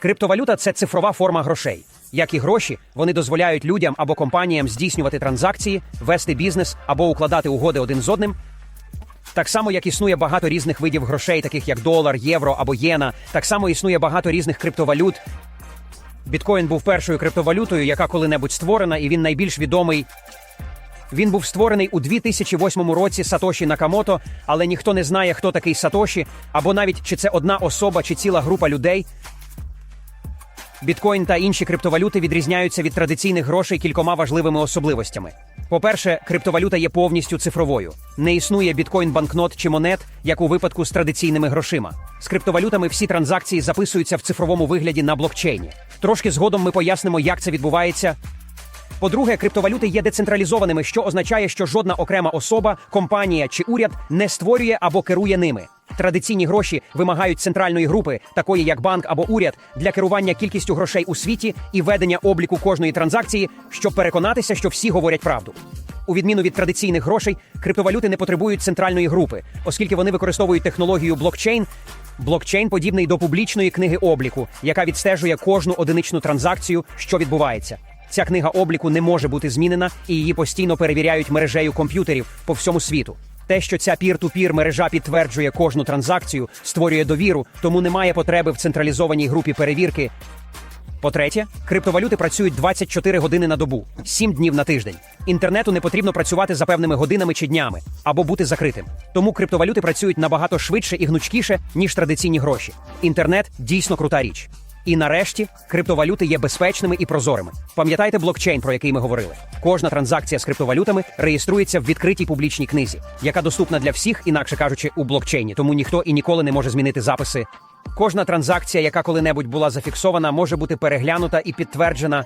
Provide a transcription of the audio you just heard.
Криптовалюта це цифрова форма грошей. Як і гроші, вони дозволяють людям або компаніям здійснювати транзакції, вести бізнес або укладати угоди один з одним. Так само, як існує багато різних видів грошей, таких як долар, євро або єна, так само існує багато різних криптовалют. Біткоін був першою криптовалютою, яка коли-небудь створена, і він найбільш відомий. Він був створений у 2008 році Сатоші Накамото, але ніхто не знає, хто такий Сатоші, або навіть чи це одна особа чи ціла група людей. Біткоін та інші криптовалюти відрізняються від традиційних грошей кількома важливими особливостями. По-перше, криптовалюта є повністю цифровою. Не існує біткоін-банкнот чи монет, як у випадку з традиційними грошима. З криптовалютами всі транзакції записуються в цифровому вигляді на блокчейні. Трошки згодом ми пояснимо, як це відбувається. По-друге, криптовалюти є децентралізованими, що означає, що жодна окрема особа, компанія чи уряд не створює або керує ними. Традиційні гроші вимагають центральної групи, такої як банк або уряд, для керування кількістю грошей у світі і ведення обліку кожної транзакції, щоб переконатися, що всі говорять правду. У відміну від традиційних грошей, криптовалюти не потребують центральної групи, оскільки вони використовують технологію блокчейн. Блокчейн подібний до публічної книги обліку, яка відстежує кожну одиничну транзакцію, що відбувається. Ця книга обліку не може бути змінена, і її постійно перевіряють мережею комп'ютерів по всьому світу. Те, що ця пір-ту-пір мережа підтверджує кожну транзакцію, створює довіру, тому немає потреби в централізованій групі перевірки. По-третє, криптовалюти працюють 24 години на добу, 7 днів на тиждень. Інтернету не потрібно працювати за певними годинами чи днями або бути закритим. Тому криптовалюти працюють набагато швидше і гнучкіше, ніж традиційні гроші. Інтернет дійсно крута річ. І нарешті криптовалюти є безпечними і прозорими. Пам'ятайте блокчейн, про який ми говорили. Кожна транзакція з криптовалютами реєструється в відкритій публічній книзі, яка доступна для всіх, інакше кажучи, у блокчейні, тому ніхто і ніколи не може змінити записи. Кожна транзакція, яка коли-небудь була зафіксована, може бути переглянута і підтверджена